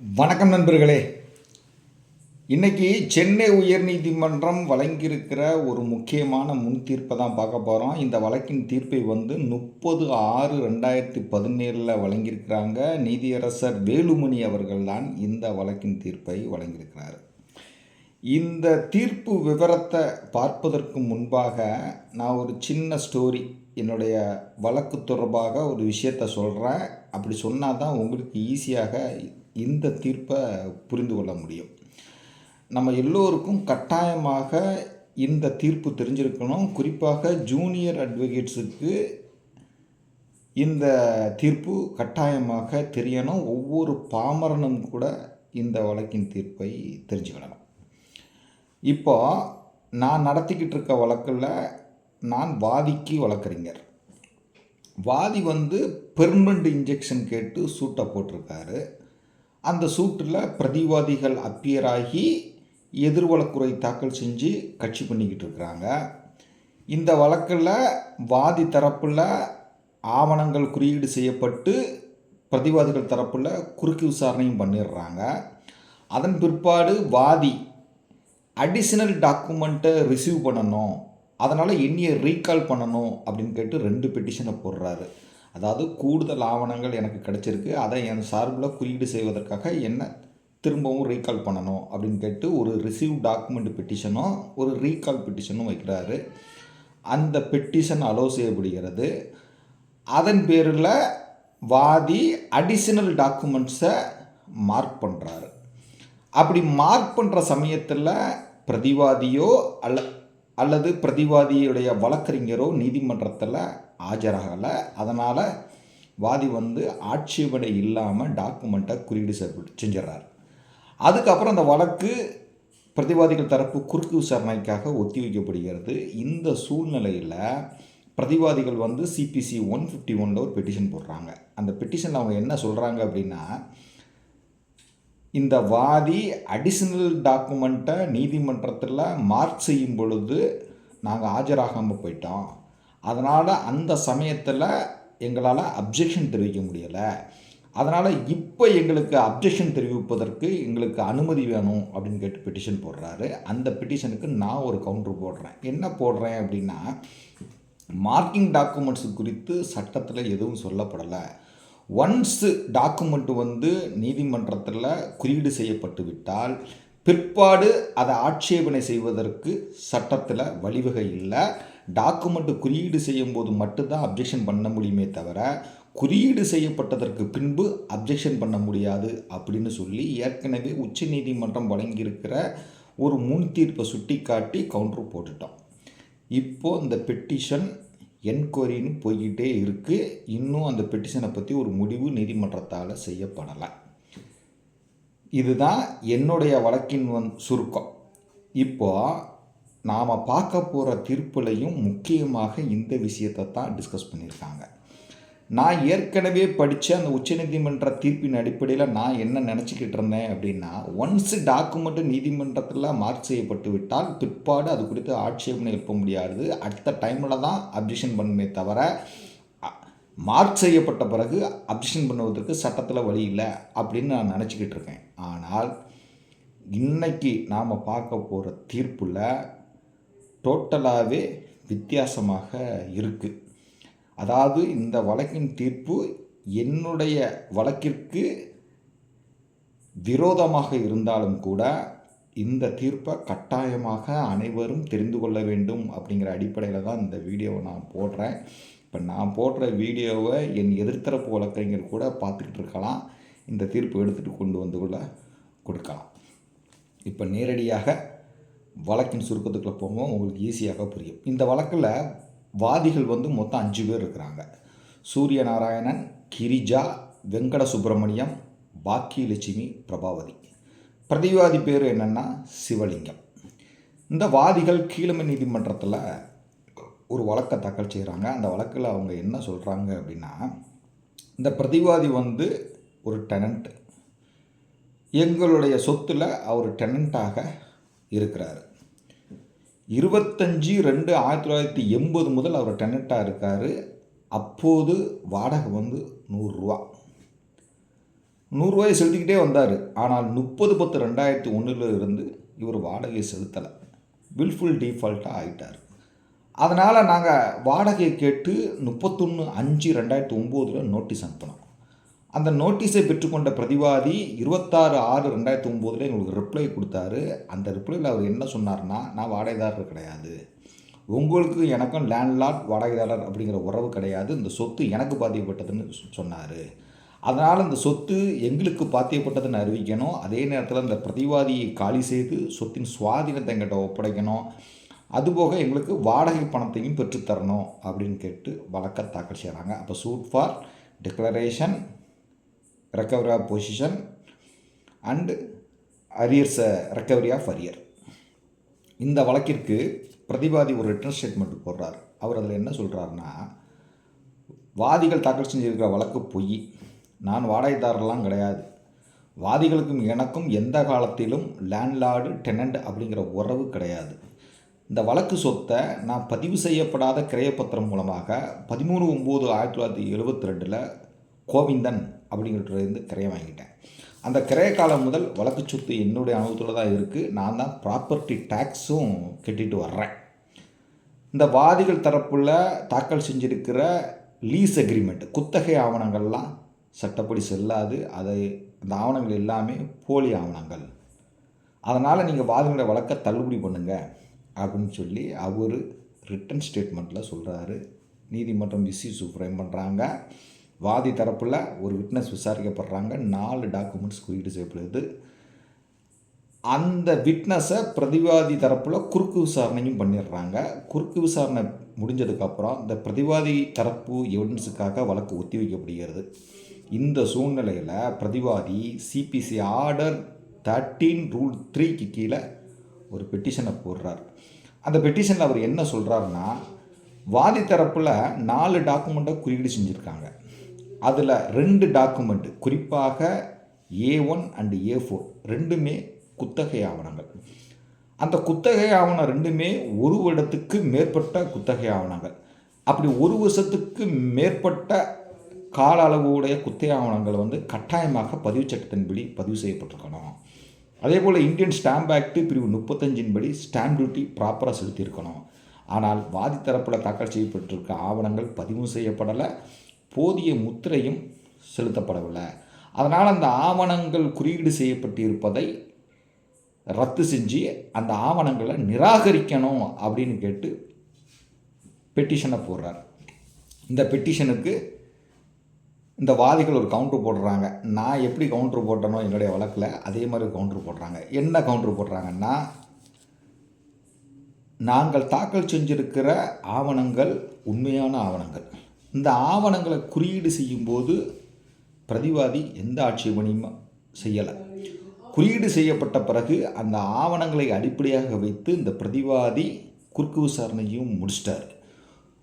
வணக்கம் நண்பர்களே. இன்றைக்கி சென்னை உயர்நீதிமன்றம் வழங்கியிருக்கிற ஒரு முக்கியமான முன் தீர்ப்பை தான் பார்க்க போகிறோம் இந்த வழக்கின் தீர்ப்பை வந்து முப்பது ஆறு ரெண்டாயிரத்தி பதினேழில் வழங்கியிருக்கிறாங்க நீதியரசர் வேலுமணி அவர்கள் தான் இந்த வழக்கின் தீர்ப்பை வழங்கியிருக்கிறார். இந்த தீர்ப்பு விவரத்தை பார்ப்பதற்கு முன்பாக நான் ஒரு சின்ன ஸ்டோரி என்னுடைய வழக்கு தொடர்பாக ஒரு விஷயத்தை சொல்கிறேன் அப்படி சொன்னால் தான் உங்களுக்கு ஈஸியாக இந்த தீர்ப்பை புரிந்து கொள்ள முடியும். நம்ம எல்லோருக்கும் கட்டாயமாக இந்த தீர்ப்பு தெரிஞ்சிருக்கணும். குறிப்பாக ஜூனியர் அட்வொகேட்ஸுக்கு இந்த தீர்ப்பு கட்டாயமாக தெரியணும். ஒவ்வொரு பாமரனும் கூட இந்த வழக்கின் தீர்ப்பை தெரிஞ்சுக்கிடணும் இப்போ நான் நடத்திக்கிட்டு இருக்க வழக்கில் நான் வாதிக்கு வழக்கறிஞர். வாதி வந்து பெர்மனண்ட் இன்ஜெக்ஷன் கேட்டு சூட்டை போட்டிருக்காரு. அந்த சூட்டில் பிரதிவாதிகள் அப்பியர் ஆகி எதிர்வழக்குறை தாக்கல் செஞ்சு கட்சி பண்ணிக்கிட்டு இருக்கிறாங்க. இந்த வழக்கில் வாதி தரப்பில் ஆவணங்கள் குறியீடு செய்யப்பட்டு பிரதிவாதிகள் தரப்பில் குறுக்கு விசாரணையும் பண்ணிடுறாங்க. அதன் பிற்பாடு வாதி அடிஷ்னல் டாக்குமெண்ட்டை ரிசீவ் பண்ணணும். அதனால் என்னையை ரீகால் பண்ணணும் அப்படின்னு கேட்டு ரெண்டு பெட்டிஷனை போடுறாரு. அதாவது கூடுதல் ஆவணங்கள் எனக்கு கிடச்சிருக்கு அதை என் சார்பில் குறியீடு செய்வதற்காக என்ன திரும்பவும் ரீகால் பண்ணணும் அப்படின்னு கேட்டு ஒரு ரிசீவ் டாக்குமெண்ட் பெட்டிஷனும் ஒரு ரீகால் பெட்டிஷனும் வைக்கிறாரு. அந்த பெட்டிஷன் அலோவ் செய்யப்படுகிறது. அதன் பேரில் வாதி அடிஷனல் டாக்குமெண்ட்ஸை மார்க் பண்ணுறாரு அப்படி மார்க் பண்ணுற சமயத்தில் பிரதிவாதியோ அல்ல அல்லது பிரதிவாதியுடைய வழக்கறிஞரோ நீதிமன்றத்தில் ஆஜராகலை. அதனால் வாதி வந்து ஆட்சேபனை இல்லாமல் டாக்குமெண்ட்டை குறியீடு செ- செஞ்சிடறாரு அதுக்கப்புறம் அந்த வழக்கு பிரதிவாதிகள் தரப்பு குறுக்கு விசாரணைக்காக ஒத்திவைக்கப்படுகிறது இந்த சூழ்நிலையில் பிரதிவாதிகள் வந்து சிபிசி ஒன் ஃபிஃப்டி ஒனில் ஒரு பெட்டிஷன் போடுறாங்க. அந்த பெட்டிஷனில் அவங்க என்ன சொல்கிறாங்க அப்படின்னா இந்த வாதி அடிஷ்னல் டாக்குமெண்ட்டை நீதிமன்றத்தில் மார்க் செய்யும் பொழுது நாங்கள் ஆஜராகாமல் போயிட்டோம். அதனால் அந்த சமயத்தில் எங்களால் அப்ஜெக்ஷன் தெரிவிக்க முடியலை. அதனால் இப்போ எங்களுக்கு அப்ஜெக்ஷன் தெரிவிப்பதற்கு எங்களுக்கு அனுமதி வேணும் அப்படின்னு கேட்டு பெட்டிஷன் போடுறாரு. அந்த பெட்டிஷனுக்கு நான் ஒரு கவுண்டர் போடுறேன். என்ன போடுறேன் அப்படின்னா மார்க்கிங் டாக்குமெண்ட்ஸ் குறித்து சட்டத்தில் எதுவும் சொல்லப்படலை. ஒன்ஸு டாக்குமெண்ட் வந்து நீதிமன்றத்தில் குறியீடு செய்யப்பட்டு விட்டால் பிற்பாடு அதை ஆட்சேபனை செய்வதற்கு சட்டத்தில் வழிவகை இல்லை. டாக்குமெண்ட் குறியீடு செய்யும் போது மட்டும்தான் அப்ஜெக்ஷன் பண்ண முடியுமே தவிர குறியீடு செய்யப்பட்டதற்கு பின்பு அப்ஜெக்ஷன் பண்ண முடியாது அப்படின்னு சொல்லி ஏற்கனவே உச்ச நீதிமன்றம் வழங்கியிருக்கிற ஒரு முன் தீர்ப்பை சுட்டிக்காட்டி கவுண்டர் போட்டுட்டோம். இப்போ இந்த பெட்டிஷன் என்கொயரின்னு போய்கிட்டே இருக்குது இன்னும் அந்த பெட்டிஷனை பற்றி ஒரு முடிவு நீதிமன்றத்தால் செய்யப்படலை. இதுதான் என்னுடைய வழக்கின் வந் சுருக்கம். இப்போ நாம் பார்க்க போகிற தீர்ப்புலையும் முக்கியமாக இந்த விஷயத்தை தான் டிஸ்கஸ் பண்ணியிருக்காங்க. நான் ஏற்கனவே படித்த அந்த உச்சநீதிமன்ற தீர்ப்பின் அடிப்படையில் நான் என்ன நினச்சிக்கிட்டு இருந்தேன் அப்படின்னா ஒன்ஸ் டாக்குமெண்ட் நீதிமன்றத்தில் மார்க் செய்யப்பட்டு விட்டால் பிற்பாடு அது குறித்து ஆட்சேபனை எழுப்ப முடியாது. அடுத்த டைமில் தான் அப்ஜெக்ஷன் பண்ணுமே தவிர மார்க் செய்யப்பட்ட பிறகு அப்ஜெக்ஷன் பண்ணுவதற்கு சட்டத்தில் வழி இல்லை அப்படின்னு நான் நினச்சிக்கிட்டு இருக்கேன். ஆனால் இன்றைக்கி நாம் பார்க்க போகிற தீர்ப்பில் டோட்டலாகவே வித்தியாசமாக இருக்குது அதாவது இந்த வழக்கின் தீர்ப்பு என்னுடைய வழக்கிற்கு விரோதமாக இருந்தாலும் கூட இந்த தீர்ப்பை கட்டாயமாக அனைவரும் தெரிந்து கொள்ள வேண்டும் அப்படிங்கிற அடிப்படையில் தான் இந்த வீடியோவை நான் போடுறேன். இப்போ நான் போடுற வீடியோவை என் எதிர்த்தரப்பு வழக்கறிஞர் கூட பார்த்துக்கிட்டு இருக்கலாம். இந்த தீர்ப்பு எடுத்துகிட்டு கொண்டு வந்து கூட கொடுக்கலாம். இப்போ நேரடியாக வழக்கின் சுருக்கத்துக்குள்ளே போகும்போது உங்களுக்கு ஈஸியாக புரியும். இந்த வழக்கில் வாதிகள் வந்து மொத்தம் அஞ்சு பேர் இருக்கிறாங்க. சூரிய நாராயணன் கிரிஜா வெங்கட சுப்பிரமணியம் பாக்கியலட்சுமி பிரபாவதி. பிரதிவாதி பேர் என்னென்னா சிவலிங்கம். இந்த வாதிகள் கீழமை நீதிமன்றத்தில் ஒரு வழக்கை தாக்கல் செய்கிறாங்க அந்த வழக்கில் அவங்க என்ன சொல்கிறாங்க அப்படின்னா இந்த பிரதிவாதி வந்து ஒரு டெனண்ட் எங்களுடைய சொத்தில் அவர் டெனண்ட்டாக இருக்கிறார். இருபத்தஞ்சி ரெண்டு ஆயிரத்தி தொள்ளாயிரத்தி எண்பது முதல் அவர் டெனட்டாக இருக்கார். அப்போது வாடகை வந்து நூறுரூவா. நூறுரூவாயை செலுத்திக்கிட்டே வந்தார். ஆனால் முப்பது பத்து ரெண்டாயிரத்தி ஒன்றில் இருந்து இவர் வாடகையை செலுத்தலை. வில்ஃபுல் டீஃபால்ட்டாக ஆகிட்டார் அதனால் நாங்கள் வாடகையை கேட்டு முப்பத்தொன்று அஞ்சு ரெண்டாயிரத்தி ஒம்போதில் நோட்டீஸ் அனுப்பினோம். அந்த நோட்டீஸை பெற்றுக்கொண்ட பிரதிவாதி இருபத்தாறு ஆறு ரெண்டாயிரத்தி ஒம்போதில் எங்களுக்கு ரிப்ளை கொடுத்தாரு. அந்த ரிப்ளையில் அவர் என்ன சொன்னார்னா நான் வாடகைதாரர் கிடையாது. உங்களுக்கு எனக்கும் லேண்ட்லாட் வாடகைதாரர் அப்படிங்கிற உறவு கிடையாது. இந்த சொத்து எனக்கு பாத்தியப்பட்டதுன்னு சொன்னார். அதனால் இந்த சொத்து எங்களுக்கு பாத்தியப்பட்டதுன்னு அறிவிக்கணும். அதே நேரத்தில் இந்த பிரதிவாதியை காலி செய்து சொத்தின் சுவாதீனத்தை எங்கிட்ட ஒப்படைக்கணும். அதுபோக எங்களுக்கு வாடகை பணத்தையும் பெற்றுத்தரணும். அப்படின்னு கேட்டு வழக்கை தாக்கல் செய்கிறாங்க அப்போ suit for declaration recovery of position and arrears recovery of arrear இந்த வழக்கிற்கு பிரதிவாதி ஒரு ரிட்டர்ன் ஸ்டேட்மெண்ட் போடுறார். அவர் அதில் என்ன சொல்கிறாருன்னா வாதிகள் தாக்கல் செஞ்சிருக்கிற வழக்கு பொய். நான் வாடகைதாரர்லாம் கிடையாது. வாதிகளுக்கும் எனக்கும் எந்த காலத்திலும் லேண்ட்லார்டு டெனண்ட் அப்படிங்கிற உறவு கிடையாது. இந்த வழக்கு சொத்தை நான் பதிவு செய்யப்படாத கிரையப்பத்திரம் மூலமாக பதிமூணு ஒம்பது ஆயிரத்தி தொள்ளாயிரத்தி எழுபத்தி ரெண்டில் கோவிந்தன் அப்படிங்கிறது கிரையை வாங்கிட்டேன். அந்த கிரைய காலம் முதல் வழக்கு சொத்து என்னுடைய அனுபவத்தில் தான் இருக்குது நான் தான் ப்ராப்பர்ட்டி டேக்ஸும் கட்டிட்டு வர்றேன். இந்த வாதிகள் தரப்புல தாக்கல் செஞ்சிருக்கிற லீஸ் அக்ரிமெண்ட் குத்தகை ஆவணங்கள்லாம் சட்டப்படி செல்லாது. அதை அந்த ஆவணங்கள் எல்லாமே போலி ஆவணங்கள். அதனால் நீங்கள் வாதிகளுடைய வழக்கை தள்ளுபடி பண்ணுங்கள் அப்படின்னு சொல்லி அவர் ரிட்டன் ஸ்டேட்மெண்ட்டில் சொல்கிறாரு நீதிமன்றம் விசி சுப்ரைம் பண்ணுறாங்க வாதி தரப்பில் ஒரு விட்னஸ் விசாரிக்கப்படுறாங்க. நாலு டாக்குமெண்ட்ஸ் குறியீடு செய்யப்படுது. அந்த விட்னஸை பிரதிவாதி தரப்பில் குறுக்கு விசாரணையும் பண்ணிடுறாங்க. குறுக்கு விசாரணை முடிஞ்சதுக்கப்புறம் இந்த பிரதிவாதி தரப்பு எவிடன்ஸுக்காக வழக்கு ஒத்தி வைக்கப்படுகிறது. இந்த சூழ்நிலையில் பிரதிவாதி சிபிசி ஆர்டர் தேர்ட்டீன் ரூல் த்ரீக்கு கீழே ஒரு பெட்டிஷனை போடுறார். அந்த பெட்டிஷனில் அவர் என்ன சொல்கிறாருன்னா வாதி தரப்பில் நாலு டாக்குமெண்ட்டை குறியீடு செஞ்சுருக்காங்க. அதில் ரெண்டு டாக்குமெண்ட் குறிப்பாக A one and A four ரெண்டுமே குத்தகை ஆவணங்கள். அந்த குத்தகை ஆவணம் ரெண்டுமே ஒரு வருடத்துக்கு மேற்பட்ட குத்தகை ஆவணங்கள். அப்படி ஒரு வருஷத்துக்கு மேற்பட்ட கால அளவுடைய குத்தகை ஆவணங்கள் வந்து கட்டாயமாக பதிவு சட்டத்தின்படி பதிவு செய்யப்பட்டிருக்கணும். அதே போல் இந்தியன் ஸ்டாம்ப் ஆக்ட் பிரிவு முப்பத்தஞ்சின் படி ஸ்டாம்ப் டியூட்டி ப்ராப்பராக செலுத்தியிருக்கணும். ஆனால் வாதி தரப்பில் தாக்கல் செய்யப்பட்டிருக்க ஆவணங்கள் பதிவு செய்யப்படலை. போதிய முத்திரையும் செலுத்தப்படவில்லை. அதனால் அந்த ஆவணங்கள் குறியீடு செய்யப்பட்டிருப்பதை ரத்து செஞ்சு அந்த ஆவணங்களை நிராகரிக்கணும் அப்படின்னு கேட்டு பெட்டிஷனை போடுறார். இந்த பெட்டிஷனுக்கு இந்த வாதிகள் ஒரு கவுண்டர் போடுறாங்க. நான் எப்படி கவுண்டர் போட்டனோ என்னுடைய வழக்கில் அதே மாதிரி கவுண்டர் போடுறாங்க. என்ன கவுண்டர் போடுறாங்கன்னா நாங்கள் தாக்கல் செஞ்சிருக்கிற ஆவணங்கள் உண்மையான ஆவணங்கள். இந்த ஆவணங்களை குறியீடு செய்யும்போது பிரதிவாதி எந்த ஆட்சேபனையும் செய்யலை. குறியீடு செய்யப்பட்ட பிறகு அந்த ஆவணங்களை அடிப்படையாக வைத்து இந்த பிரதிவாதி குறுக்கு விசாரணையும் முடிச்சிட்டார்.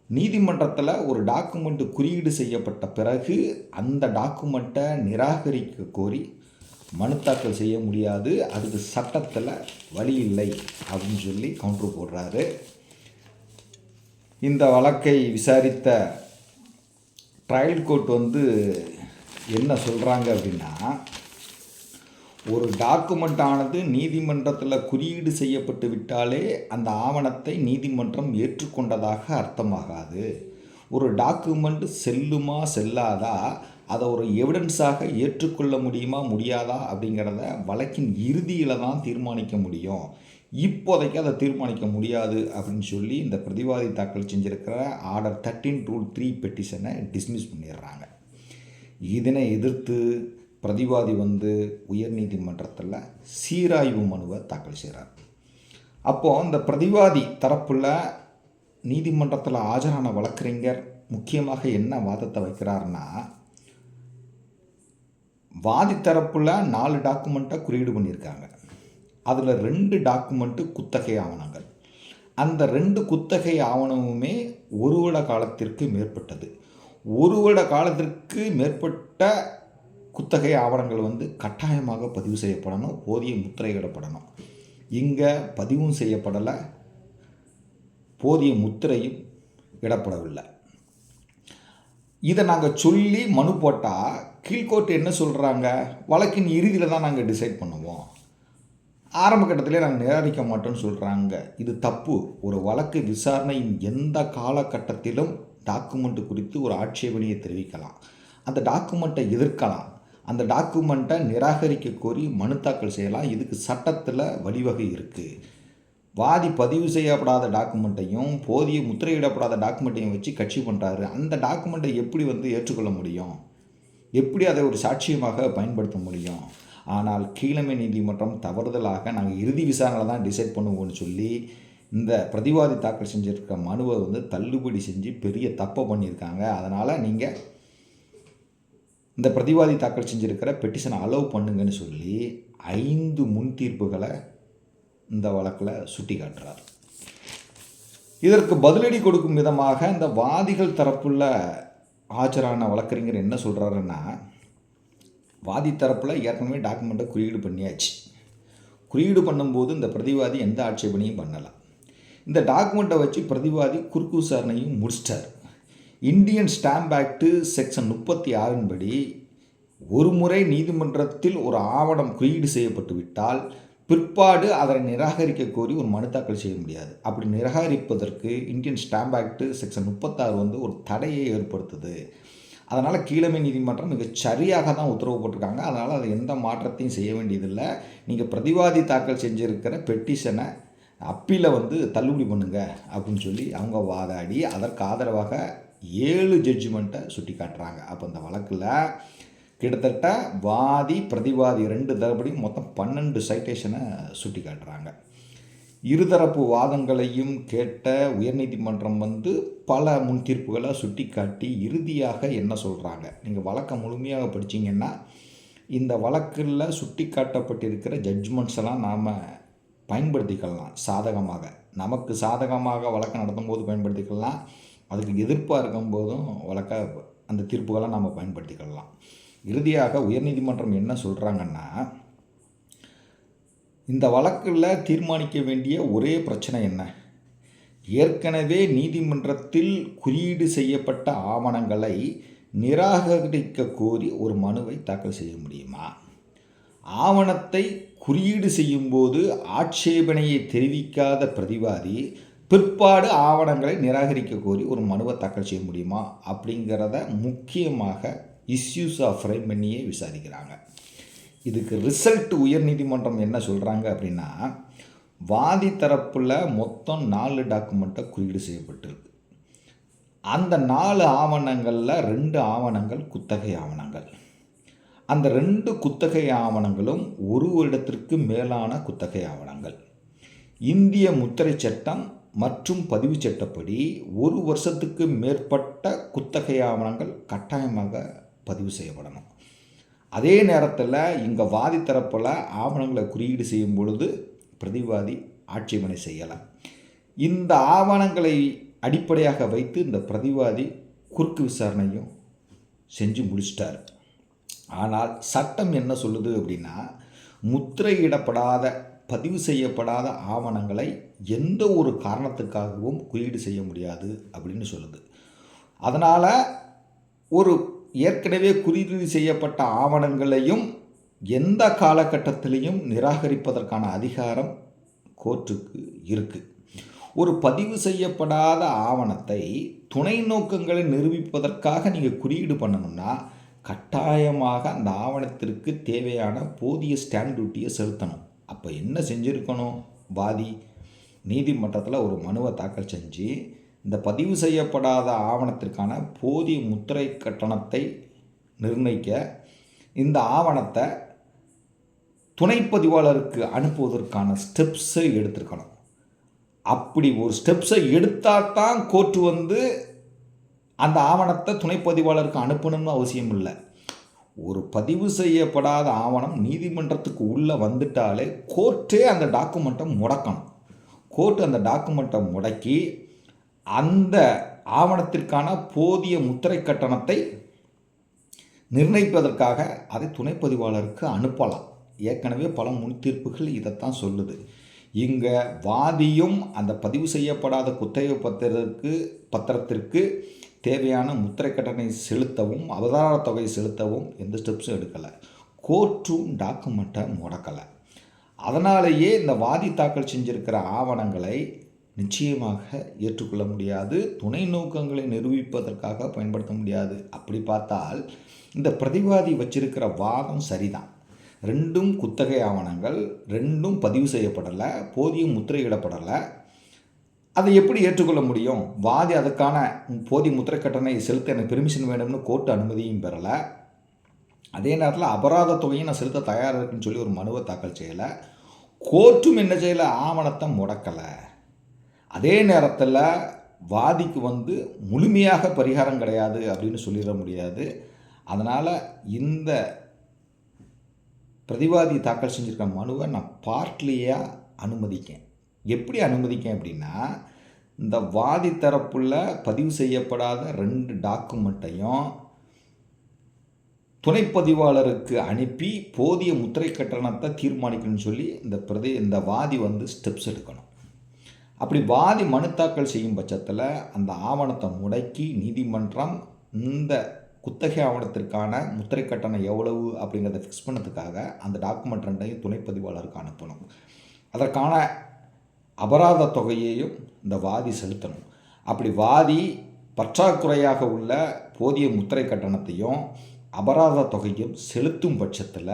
நீதிமன்றத்தில் ஒரு டாக்குமெண்ட் குறியீடு செய்யப்பட்ட பிறகு அந்த டாக்குமெண்ட்டை நிராகரிக்க கோரி மனு தாக்கல் செய்ய முடியாது அதுக்கு சட்டத்தில் வழி இல்லை அப்படின்னு சொல்லி கவுண்டர் போடுறாரு. இந்த வழக்கை விசாரித்த ட்ரையல் கோர்ட் வந்து என்ன சொல்கிறாங்க அப்படின்னா ஒரு டாக்குமெண்ட் ஆனது நீதிமன்றத்தில் குறியீடு செய்யப்பட்டு விட்டாலே அந்த ஆவணத்தை நீதிமன்றம் ஏற்றுக்கொண்டதாக அர்த்தமாகாது. ஒரு டாக்குமெண்ட் செல்லுமா செல்லாதா அதை ஒரு எவிடன்ஸாக ஏற்றுக்கொள்ள முடியுமா முடியாதா அப்படிங்கிறத வழக்கின் இறுதியில் தான் தீர்மானிக்க முடியும். இப்போதைக்கு அதை தீர்மானிக்க முடியாது அப்படின்னு சொல்லி இந்த பிரதிவாதி தாக்கல் செஞ்சிருக்கிற ஆர்டர் தேர்ட்டின் ரூல் த்ரீ பெட்டிஷனை டிஸ்மிஸ் பண்ணிடுறாங்க. இதனை எதிர்த்து பிரதிவாதி வந்து உயர்நீதிமன்றத்தில் சீராய்வு மனுவை தாக்கல் செய்கிறார் அப்போது இந்த பிரதிவாதி தரப்பில் நீதிமன்றத்தில் ஆஜரான வழக்கறிஞர் முக்கியமாக என்ன வாதத்தை வைக்கிறாருன்னா வாதி தரப்பில் நாலு டாக்குமெண்ட்டை குறியீடு பண்ணியிருக்காங்க. அதில் ரெண்டு டாக்குமெண்ட்டு குத்தகை ஆவணங்கள். அந்த ரெண்டு குத்தகை ஆவணமுமே ஒரு வருட காலத்திற்கு மேற்பட்டது. ஒரு வருட காலத்திற்கு மேற்பட்ட குத்தகை ஆவணங்கள் வந்து கட்டாயமாக பதிவு செய்யப்படணும் போதிய முத்திரையிடப்படணும். இங்கே பதிவும் செய்யப்படலை போதிய முத்திரையும் இடப்படவில்லை. இதை நாங்கள் சொல்லி மனு போட்டால் கீழ்கோர்ட் என்ன சொல்கிறாங்க வழக்கின் இறுதியில் தான் நாங்கள் டிசைட் பண்ணுவோம். ஆரம்ப கட்டத்திலே நாங்கள் நிராகரிக்க மாட்டோம்னு சொல்கிறாங்க இது தப்பு. ஒரு வழக்கு விசாரணையின் எந்த காலகட்டத்திலும் டாக்குமெண்ட் குறித்து ஒரு ஆட்சேபனையை தெரிவிக்கலாம். அந்த டாக்குமெண்ட்டை எதிர்க்கலாம். அந்த டாக்குமெண்ட்டை நிராகரிக்க கோரி மனு தாக்கல் செய்யலாம். இதுக்கு சட்டத்தில் வழிவகை இருக்குது வாதி பதிவு செய்யப்படாத டாக்குமெண்ட்டையும் போதிய முத்திரையிடப்படாத டாக்குமெண்ட்டையும் வச்சு கட்சி பண்ணுறாரு அந்த டாக்குமெண்ட்டை எப்படி வந்து ஏற்றுக்கொள்ள முடியும்? எப்படி அதை ஒரு சாட்சியமாக பயன்படுத்த முடியும்? ஆனால் கீழமை நீதிமன்றம் தவறுதலாக நாங்கள் இறுதி விசாரணையில் தான் டிசைட் பண்ணுவோம்னு சொல்லி இந்த பிரதிவாதி தாக்கல் செஞ்சுருக்க மனுவை வந்து தள்ளுபடி செஞ்சு பெரிய தப்பை பண்ணியிருக்காங்க. அதனால் நீங்கள் இந்த பிரதிவாதி தாக்கல் செஞ்சுருக்கிற பெட்டிஷனை அலோவ் பண்ணுங்கன்னு சொல்லி ஐந்து முன் தீர்ப்புகளை இந்த வழக்கில் சுட்டி காட்டுறார் இதற்கு பதிலடி கொடுக்கும் விதமாக இந்த வாதிகள் தரப்புள்ள ஆஜரான வழக்கறிஞர் என்ன சொல்கிறாருன்னா வாதி தரப்பில் ஏற்கனவே டாக்குமெண்ட்டை குறியீடு பண்ணியாச்சு. குறியீடு பண்ணும்போது இந்த பிரதிவாதி எந்த ஆட்சேபனையும் பண்ணலாம் இந்த டாக்குமெண்ட்டை வச்சு பிரதிவாதி குறுக்கு விசாரணையும் முடிச்சிட்டார். இந்தியன் ஸ்டாம்ப் ஆக்டு செக்ஷன் முப்பத்தி ஆறின்படி ஒரு முறை நீதிமன்றத்தில் ஒரு ஆவணம் குறியீடு செய்யப்பட்டு விட்டால் பிற்பாடு அதனை நிராகரிக்க கோரி ஒரு மனு தாக்கல் செய்ய முடியாது. அப்படி நிராகரிப்பதற்கு இந்தியன் ஸ்டாம்ப் ஆக்டு செக்ஷன் முப்பத்தாறு வந்து ஒரு தடையை ஏற்படுத்துது. அதனால் கீழமை நீதிமன்றம் மிக சரியாக தான் உத்தரவு போட்டிருக்காங்க. அதனால் அது எந்த மாற்றத்தையும் செய்ய வேண்டியதில்லை. நீங்கள் பிரதிவாதி தாக்கல் செஞ்சுருக்கிற பெட்டிஷனை அப்பீலை வந்து தள்ளுபடி பண்ணுங்க அப்படின்னு சொல்லி அவங்க வாதாடி அதற்கு ஆதரவாக ஏழு ஜட்ஜ்மெண்ட்டை சுட்டி காட்டுறாங்க அப்போ இந்த வழக்கில் கிட்டத்தட்ட வாதி பிரதிவாதி ரெண்டு தரப்படியும் மொத்தம் பன்னெண்டு சைட்டேஷனை சுட்டி காட்டுறாங்க இருதரப்பு வாதங்களையும் கேட்ட உயர்நீதிமன்றம் வந்து பல முன் தீர்ப்புகளை சுட்டி காட்டி இறுதியாக என்ன சொல்கிறாங்க நீங்கள் வழக்கை முழுமையாக படிச்சீங்கன்னா இந்த வழக்கில் சுட்டி காட்டப்பட்டிருக்கிற ஜட்ஜ்மெண்ட்ஸ் எல்லாம் நாம் பயன்படுத்திக்கலாம் சாதகமாக. நமக்கு சாதகமாக வழக்கம் நடத்தும் போது பயன்படுத்திக்கலாம். அதுக்கு எதிர்ப்பாக இருக்கும்போதும் வழக்க அந்த தீர்ப்புகளை நாம் பயன்படுத்திக்கலாம். இறுதியாக உயர்நீதிமன்றம் என்ன சொல்கிறாங்கன்னா இந்த வழக்கில் தீர்மானிக்க வேண்டிய ஒரே பிரச்சனை என்ன? ஏற்கனவே நீதிமன்றத்தில் குறியீடு செய்யப்பட்ட ஆவணங்களை நிராகரிக்க கோரி ஒரு மனுவை தாக்கல் செய்ய முடியுமா? ஆவணத்தை குறியீடு செய்யும்போது ஆட்சேபனையை தெரிவிக்காத பிரதிவாதி பிற்பாடு ஆவணங்களை நிராகரிக்க கோரி ஒரு மனுவை தாக்கல் செய்ய முடியுமா? அப்படிங்கிறத முக்கியமாக இஸ்யூஸ் ஆஃப் ரைட் பண்ணியே விசாரிக்கிறாங்க. இதுக்கு ரிசல்ட் உயர்நீதிமன்றம் என்ன சொல்கிறாங்க அப்படின்னா வாதி தரப்பில் மொத்தம் நாலு டாக்குமெண்ட்டை குறியீடு செய்யப்பட்டிருக்கு. அந்த நாலு ஆவணங்களில் ரெண்டு ஆவணங்கள் குத்தகை ஆவணங்கள். அந்த ரெண்டு குத்தகை ஆவணங்களும் ஒரு வருடத்திற்கு மேலான குத்தகை ஆவணங்கள். இந்திய முத்திரை சட்டம் மற்றும் பதிவு சட்டப்படி ஒரு வருஷத்துக்கு மேற்பட்ட குத்தகை ஆவணங்கள் கட்டாயமாக பதிவு செய்யப்படணும். அதே நேரத்தில் இங்கே வாதி தரப்பில் ஆவணங்களை குறியீடு செய்யும் பொழுது பிரதிவாதி ஆட்சேபனை செய்யலாம். இந்த ஆவணங்களை அடிப்படையாக வைத்து இந்த பிரதிவாதி குறுக்கு விசாரணையும் செஞ்சு முடிச்சிட்டார். ஆனால் சட்டம் என்ன சொல்லுது அப்படின்னா முத்திரையிடப்படாத பதிவு செய்யப்படாத ஆவணங்களை எந்த ஒரு காரணத்துக்காகவும் குறியீடு செய்ய முடியாது அப்படின்னு சொல்லுது. அதனால் ஒரு ஏற்கனவே குறியீடு செய்யப்பட்ட ஆவணங்களையும் எந்த காலகட்டத்திலையும் நிராகரிப்பதற்கான அதிகாரம் கோர்ட்டுக்கு இருக்குது ஒரு பதிவு செய்யப்படாத ஆவணத்தை துணை நோக்கங்களை நிரூபிப்பதற்காக நீங்கள் குறியீடு பண்ணணும்னா கட்டாயமாக அந்த ஆவணத்திற்கு தேவையான போதிய ஸ்டாம்ப் டியூட்டியை செலுத்தணும். அப்போ என்ன செஞ்சுருக்கணும்? வாதி நீதிமன்றத்தில் ஒரு மனுவை தாக்கல் செஞ்சு இந்த பதிவு செய்யப்படாத ஆவணத்திற்கான போதிய முத்திரை கட்டணத்தை நிர்ணயிக்க இந்த ஆவணத்தை துணைப்பதிவாளருக்கு அனுப்புவதற்கான ஸ்டெப்ஸை எடுத்திருக்கணும். அப்படி ஒரு ஸ்டெப்ஸை எடுத்தால் தான் கோர்ட்டு வந்து அந்த ஆவணத்தை துணைப்பதிவாளருக்கு அனுப்பணும்னு அவசியம் இல்லை. ஒரு பதிவு செய்யப்படாத ஆவணம் நீதிமன்றத்துக்கு உள்ளே வந்துட்டாலே கோர்ட்டே அந்த டாக்குமெண்ட்டை முடக்கணும். கோர்ட் அந்த டாக்குமெண்ட்டை முடக்கி அந்த ஆவணத்திற்கான போதிய முத்திரை கட்டணத்தை நிர்ணயிப்பதற்காக அதை துணைப்பதிவாளருக்கு அனுப்பலாம். ஏற்கனவே பல முன்தீர்ப்புகள் இதைத்தான் சொல்லுது. இங்கே வாதியும் அந்த பதிவு செய்யப்படாத குத்தகை பத்திரத்திற்கு பத்திரத்திற்கு தேவையான முத்திரை கட்டணை செலுத்தவும் அவதார தொகை செலுத்தவும் எந்த ஸ்டெப்ஸும் எடுக்கலை. கோர்ட்டும் டாக்குமெண்ட்டை முடக்கலை. அதனாலேயே இந்த வாதி தாக்கல் செஞ்சிருக்கிற ஆவணங்களை நிச்சயமாக ஏற்றுக்கொள்ள முடியாது. துணை நோக்கங்களை நிரூபிப்பதற்காக பயன்படுத்த முடியாது. அப்படி பார்த்தால் இந்த பிரதிவாதி வச்சிருக்கிற வாதம் சரிதான். ரெண்டும் குத்தகை ஆவணங்கள் ரெண்டும் பதிவு செய்யப்படலை போதிய முத்திரையிடப்படலை. அதை எப்படி ஏற்றுக்கொள்ள முடியும்? வாதி அதுக்கான போதிய முத்திரை கட்டணை செலுத்த எனக்கு பெர்மிஷன் வேணும்னு கோர்ட்டு அனுமதியும் பெறலை. அதே நேரத்தில் அபராத தொகையும் நான் செலுத்த தயாராக இருக்குன்னு சொல்லி ஒரு மனுவை தாக்கல் செய்யலை. கோர்ட்டும் என்ன செய்யலை? ஆவணத்தை முடக்கலை. அதே நேரத்தில் வாதிக்கு வந்து முழுமையாக பரிகாரம் கிடையாது அப்படின்னு சொல்லிட முடியாது. அதனால் இந்த பிரதிவாதி தாக்கல் செஞ்சுருக்க மனுவை நான் பார்ட்லியாக அனுமதிக்கேன். எப்படி அனுமதிக்கேன் அப்படின்னா இந்த வாதி தரப்புள்ள பதிவு செய்யப்படாத ரெண்டு டாக்குமெண்ட்டையும் துணைப்பதிவாளருக்கு அனுப்பி போதிய முத்திரை கட்டணத்தை தீர்மானிக்கணும்னு சொல்லி இந்த பிரதி இந்த வாதி வந்து ஸ்டெப்ஸ் எடுக்கணும். அப்படி வாதி மனு தாக்கல் செய்யும் பட்சத்தில் அந்த ஆவணத்தை முடக்கி நீதிமன்றம் இந்த குத்தகை ஆவணத்திற்கான முத்திரை கட்டணம் எவ்வளவு அப்படிங்கிறத ஃபிக்ஸ் பண்ணதுக்காக அந்த டாக்குமெண்ட் ரெண்டையும் துணைப்பதிவாளருக்கு அனுப்பணும் அதற்கான அபராத தொகையையும் இந்த வாதி செலுத்தணும். அப்படி வாதி பற்றாக்குறையாக உள்ள போதிய முத்திரை கட்டணத்தையும் அபராத தொகையும் செலுத்தும் பட்சத்தில்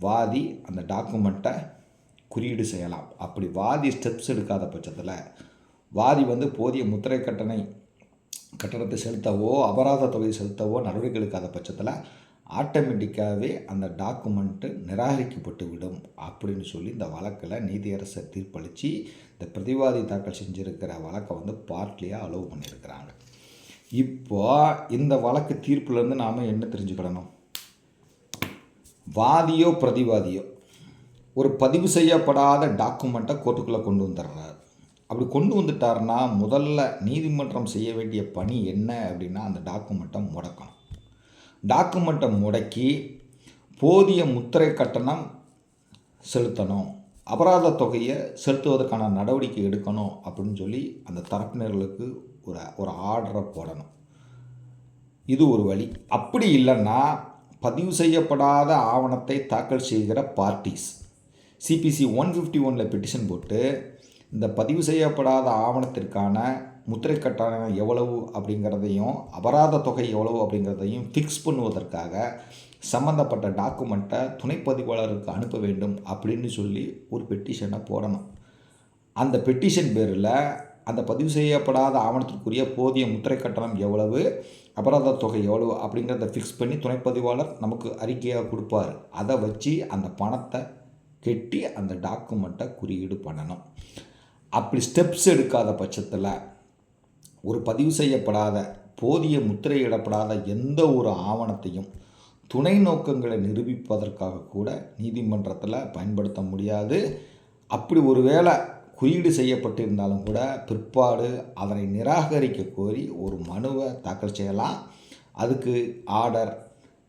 வாதி அந்த டாக்குமெண்ட்டை குறியீடு செய்யலாம். அப்படி வாதி ஸ்டெப்ஸ் எடுக்காத பட்சத்தில் வாதி வந்து போதிய முத்திரை கட்டணை கட்டணத்தை செலுத்தவோ அபராத தொகை செலுத்தவோ நடவடிக்கை எடுக்காத பட்சத்தில் ஆட்டோமேட்டிக்காகவே அந்த டாக்குமெண்ட்டு நிராகரிக்கப்பட்டு விடும் அப்படின்னு சொல்லி இந்த வழக்கில் நீதியரசர் தீர்ப்பளித்து இந்த பிரதிவாதி தாக்கல் செஞ்சுருக்கிற வழக்கை வந்து பார்ட்லியாக அலோவ் பண்ணியிருக்கிறாங்க. இப்போ இந்த வழக்கு தீர்ப்புலேருந்து நாம் என்ன தெரிஞ்சுக்கிடணும்? வாதியோ பிரதிவாதியோ ஒரு பதிவு செய்யப்படாத டாக்குமெண்ட்டை கோர்ட்டுக்குள்ளே கொண்டு வந்துடுறாரு. அப்படி கொண்டு வந்துட்டாருன்னா முதல்ல நீதிமன்றம் செய்ய வேண்டிய பணி என்ன அப்படின்னா அந்த டாக்குமெண்ட்டை முடக்கணும். டாக்குமெண்ட்டை முடக்கி போதிய முத்திரை கட்டணம் செலுத்தணும். அபராத தொகையை செலுத்துவதற்கான நடவடிக்கை எடுக்கணும் அப்படின்னு சொல்லி அந்த தரப்பினர்களுக்கு ஒரு ஒரு ஆர்டரை போடணும். இது ஒரு வழி. அப்படி இல்லைன்னா பதிவு செய்யப்படாத ஆவணத்தை தாக்கல் செய்கிற பார்ட்டிஸ் சிபிசி ஒன் ஃபிஃப்டி ஒனில் பெட்டிஷன் போட்டு இந்த பதிவு செய்யப்படாத ஆவணத்திற்கான முத்திரை கட்டணம் எவ்வளவு அப்படிங்கிறதையும் அபராத தொகை எவ்வளவு அப்படிங்கிறதையும் ஃபிக்ஸ் பண்ணுவதற்காக சம்மந்தப்பட்ட டாக்குமெண்ட்டை துணைப்பதிவாளருக்கு அனுப்ப வேண்டும் அப்படின்னு சொல்லி ஒரு பெட்டிஷனை போடணும். அந்த பெட்டிஷன் பேரில் அந்த பதிவு செய்யப்படாத ஆவணத்திற்குரிய போதிய முத்திரை கட்டணம் எவ்வளவு அபராத தொகை எவ்வளவு அப்படிங்கிறத ஃபிக்ஸ் பண்ணி துணைப்பதிவாளர் நமக்கு அறிக்கையாக கொடுப்பார். அதை வச்சு அந்த பணத்தை கெட்டி அந்த டாக்குமெண்ட்டை குறியீடு பண்ணணும். அப்படி ஸ்டெப்ஸ் எடுக்காத பட்சத்தில் ஒரு பதிவு செய்யப்படாத போதிய முத்திரையிடப்படாத எந்த ஒரு ஆவணத்தையும் துணை நோக்கங்களை நிரூபிப்பதற்காக கூட நீதிமன்றத்தில் பயன்படுத்த முடியாது. அப்படி ஒரு வேளை குறியீடு செய்யப்பட்டிருந்தாலும் கூட பிற்பாடு அதனை நிராகரிக்க கோரி ஒரு மனுவை தாக்கல் செய்யலாம். அதுக்கு order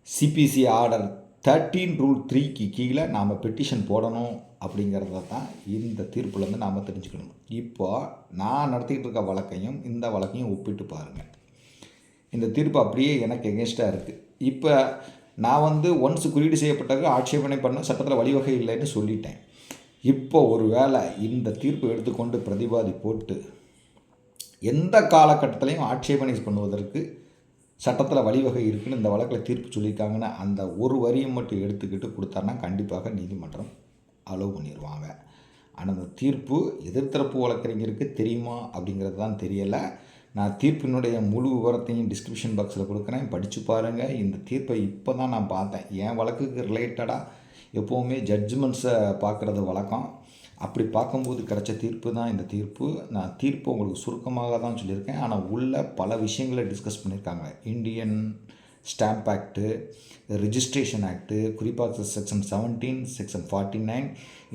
CPC order thirteen rule த்ரீக்கு கீழே நாம் பெட்டிஷன் போடணும் அப்படிங்கிறத தான் இந்த தீர்ப்புலேருந்து நாம் தெரிஞ்சுக்கணும். இப்போ நான் நடத்திக்கிட்டு இருக்க வழக்கையும் இந்த வழக்கையும் ஒப்பிட்டு பாருங்கள் இந்த தீர்ப்பு அப்படியே எனக்கு எகென்ஸ்டாக இருக்குது இப்போ நான் வந்து ஒன்ஸ் குறியீடு செய்யப்பட்டது ஆட்சேபனை பண்ண சட்டத்தில் வழிவகை இல்லைன்னு சொல்லிட்டேன். இப்போ ஒரு வேளை இந்த தீர்ப்பு எடுத்துக்கொண்டு பிரதிவாதி போட்டு எந்த காலகட்டத்திலையும் ஆட்சேபனை பண்ணுவதற்கு சட்டத்தில் வழிவகை இருக்குன்னு இந்த வழக்கில் தீர்ப்பு சொல்லியிருக்காங்கன்னு அந்த ஒரு வரியை மட்டும் எடுத்துக்கிட்டு கொடுத்தாருன்னா கண்டிப்பாக நீதிமன்றம் அலோவ் பண்ணிடுவாங்க ஆனால் அந்த தீர்ப்பு எதிர்த்தரப்பு வழக்கறிஞருக்கு தெரியுமா அப்படிங்கிறது தான் தெரியலை. நான் தீர்ப்பினுடைய முழு விவரத்தையும் டிஸ்கிரிப்ஷன் பாக்ஸில் கொடுக்குறேன். படித்து பாருங்கள் இந்த தீர்ப்பை இப்போ தான் நான் பார்த்தேன். என் வழக்குக்கு ரிலேட்டடாக எப்போவுமே ஜட்ஜ்மெண்ட்ஸை பார்க்குறது வழக்கம். அப்படி பார்க்கும்போது கிடைச்ச தீர்ப்பு தான் இந்த தீர்ப்பு. நான் தீர்ப்பு உங்களுக்கு சுருக்கமாக தான் சொல்லியிருக்கேன். ஆனால் உள்ள பல விஷயங்களை டிஸ்கஸ் பண்ணியிருக்காங்க. Indian stamp act registration act குறிப்பாக section seventeen section forty nine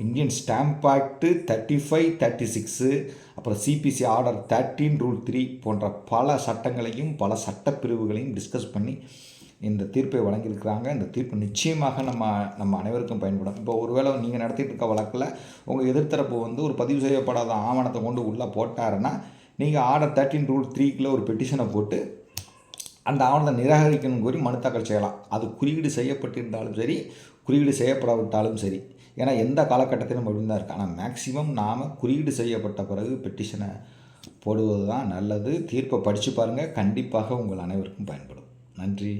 Indian stamp act thirty five thirty six அப்புறம் CPC order thirteen rule three போன்ற பல சட்டங்களையும் பல சட்டப்பிரிவுகளையும் டிஸ்கஸ் பண்ணி இந்த தீர்ப்பை வழங்கியிருக்கிறாங்க. இந்த தீர்ப்பு நிச்சயமாக நம்ம நம்ம அனைவருக்கும் பயன்படும். இப்போ ஒருவேளை நீங்கள் நடத்திட்டு இருக்க வழக்கில் உங்கள் எதிர்த்தரப்பு வந்து ஒரு பதிவு செய்யப்படாத ஆவணத்தை கொண்டு உள்ளே போட்டாருன்னா நீங்கள் ஆர்டர் தேர்ட்டின் ரூல் த்ரீக்குள்ளே ஒரு பெட்டிஷனை போட்டு அந்த ஆவணத்தை நிராகரிக்கணும் கோரி மனு தாக்கல் செய்யலாம். அது குறியீடு செய்யப்பட்டிருந்தாலும் சரி குறியீடு செய்யப்படாவிட்டாலும் சரி. ஏன்னா எந்த காலகட்டத்திலும் அப்படி தான் இருக்குது ஆனால் மேக்சிமம் நாம் குறியீடு செய்யப்பட்ட பிறகு பெட்டிஷனை போடுவது தான் நல்லது. தீர்ப்பை படித்து பாருங்கள் கண்டிப்பாக உங்கள் அனைவருக்கும் பயன்படும். நன்றி.